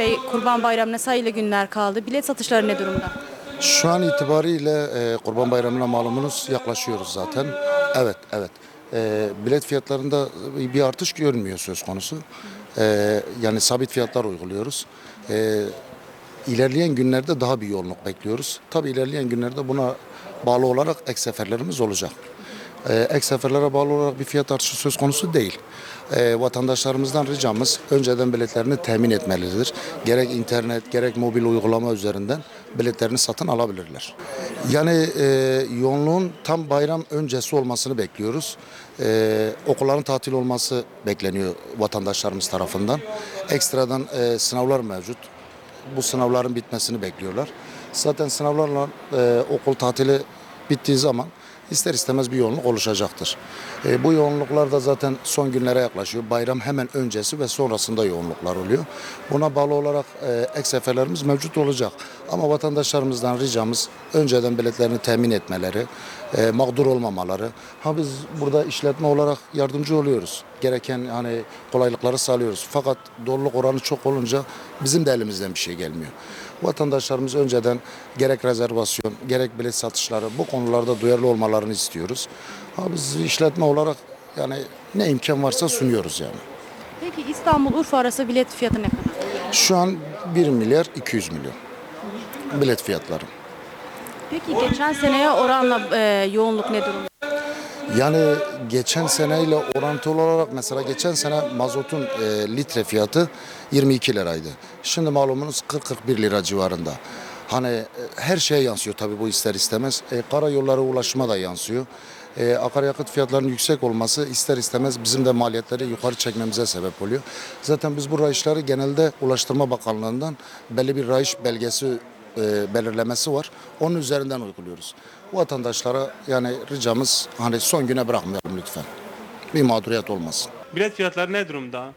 Bey Kurban Bayramı'na sayılı günler kaldı. Bilet satışları ne durumda? Şu an itibariyle e, Kurban Bayramı'na malumunuz yaklaşıyoruz zaten. Evet, evet. E, bilet fiyatlarında bir artış görünmüyor söz konusu. E, yani sabit fiyatlar uyguluyoruz. E, ilerleyen günlerde daha bir yoğunluk bekliyoruz. Tabii ilerleyen günlerde buna bağlı olarak ek seferlerimiz olacak. E, ek seferlere bağlı olarak bir fiyat artışı söz konusu değil. E, vatandaşlarımızdan ricamız önceden biletlerini temin etmelidir. Gerek internet gerek mobil uygulama üzerinden biletlerini satın alabilirler. Yani e, yoğunluğun tam bayram öncesi olmasını bekliyoruz. E, okulların tatil olması bekleniyor vatandaşlarımız tarafından. Ekstradan e, sınavlar mevcut bu sınavların bitmesini bekliyorlar. Zaten sınavlarla e, okul tatili bittiği zaman ister istemez bir yoğunluk oluşacaktır. E, bu yoğunluklar da zaten son günlere yaklaşıyor. Bayram hemen öncesi ve sonrasında yoğunluklar oluyor. Buna bağlı olarak e, ek seferlerimiz mevcut olacak. Ama vatandaşlarımızdan ricamız önceden biletlerini temin etmeleri, e, mağdur olmamaları. Ha biz burada işletme olarak yardımcı oluyoruz. Gereken hani kolaylıkları sağlıyoruz. Fakat doluluk oranı çok olunca bizim de elimizden bir şey gelmiyor. Vatandaşlarımız önceden gerek rezervasyon, gerek bilet satışları bu konularda duyarlı olmalarını istiyoruz. Ha biz işletme olarak yani ne imkan varsa sunuyoruz yani. Peki İstanbul Urfa arası bilet fiyatı ne kadar? Şu an 1 milyar 200 milyon bilet fiyatları. Peki geçen seneye oranla e, yoğunluk ne durumda? Yani geçen seneyle orantılı olarak mesela geçen sene mazotun e, litre fiyatı 22 liraydı. Şimdi malumunuz 40-41 lira civarında. Hani e, her şeye yansıyor tabii bu ister istemez. E, karayolları ulaşıma da yansıyor. E, akaryakıt fiyatlarının yüksek olması ister istemez bizim de maliyetleri yukarı çekmemize sebep oluyor. Zaten biz bu rayışları genelde Ulaştırma Bakanlığı'ndan belli bir rayış belgesi e, belirlemesi var. Onun üzerinden uyguluyoruz. Vatandaşlara yani ricamız hani son güne bırakmayalım lütfen. Bir mağduriyet olmasın. Bilet fiyatları ne durumda?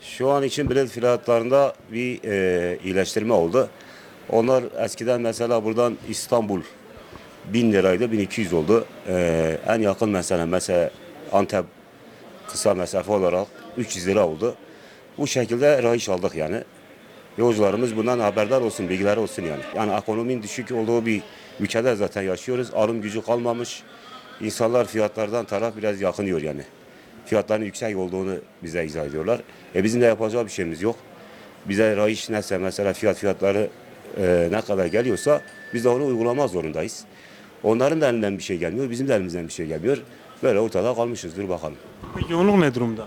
Şu an için bilet fiyatlarında bir e, iyileştirme oldu. Onlar eskiden mesela buradan İstanbul 1000 liraydı 1200 oldu. E, en yakın mesela mesela Antep kısa mesafe olarak 300 lira oldu. Bu şekilde rayiş aldık yani. Yolcularımız bundan haberdar olsun, bilgileri olsun yani. Yani ekonominin düşük olduğu bir ülkede zaten yaşıyoruz. Alım gücü kalmamış. İnsanlar fiyatlardan taraf biraz yakınıyor yani. Fiyatların yüksek olduğunu bize izah ediyorlar. E bizim de yapacağı bir şeyimiz yok. Bize rayiş neyse mesela fiyat fiyatları e, ne kadar geliyorsa biz de onu uygulama zorundayız. Onların da elinden bir şey gelmiyor, bizim de elimizden bir şey gelmiyor. Böyle ortada kalmışızdır bakalım. Yoğunluk ne durumda?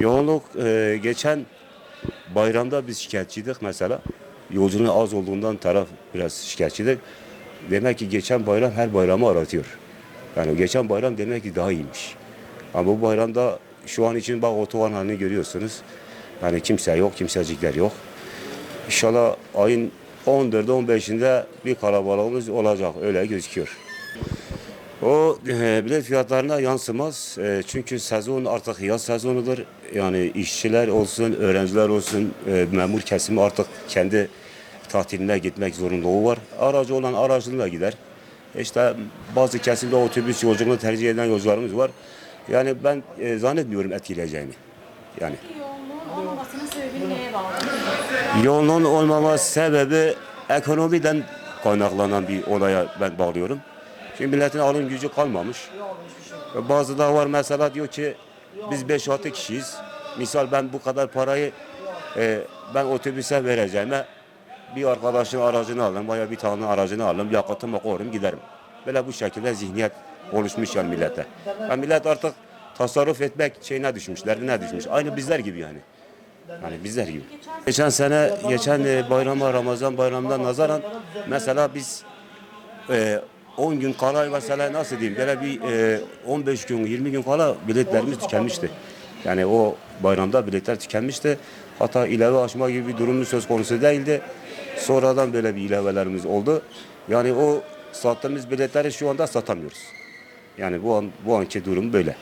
Yoğunluk e, geçen bayramda biz şikayetçiydik mesela. Yolculuğun az olduğundan taraf biraz şikayetçiydik. Demek ki geçen bayram her bayramı aratıyor. Yani geçen bayram demek ki daha iyiymiş. Ama bu bayramda şu an için bak otoban halini görüyorsunuz. Yani kimse yok, kimsecikler yok. İnşallah ayın 14'ü 15'inde bir kalabalığımız olacak. Öyle gözüküyor. O e, bilet fiyatlarına yansımaz. E, çünkü sezon artık yaz sezonudur. Yani işçiler olsun, öğrenciler olsun, e, memur kesimi artık kendi tatiline gitmek zorunluluğu var. Aracı olan aracılığına gider. İşte bazı kesimde otobüs yolculuğunu tercih eden yolcularımız var. Yani ben e, zannetmiyorum etkileyeceğini. Yani Yoğunluğun olmamasının sebebi neye bağlı? yoğunluğun olmama sebebi ekonomiden kaynaklanan bir olaya ben bağlıyorum. Şimdi milletin alım gücü kalmamış. Ve Bazı da var mesela diyor ki biz 5-6 kişiyiz. Misal ben bu kadar parayı e, ben otobüse vereceğime bir arkadaşın aracını alırım veya bir tane aracını alırım yakıtımı koyarım giderim. Böyle bu şekilde zihniyet oluşmuş yani millete. Yani millet artık tasarruf etmek şeyine düşmüş, derdine düşmüş. Aynı bizler gibi yani. Yani bizler gibi. Geçen sene, geçen e, bayrama, Ramazan bayramından nazaran mesela biz e, 10 gün kala mesela nasıl diyeyim böyle bir e, 15 gün 20 gün kala biletlerimiz tükenmişti. Yani o bayramda biletler tükenmişti. Hatta ilave açma gibi bir durumumuz söz konusu değildi. Sonradan böyle bir ilavelerimiz oldu. Yani o sattığımız biletleri şu anda satamıyoruz. Yani bu an bu anki durum böyle.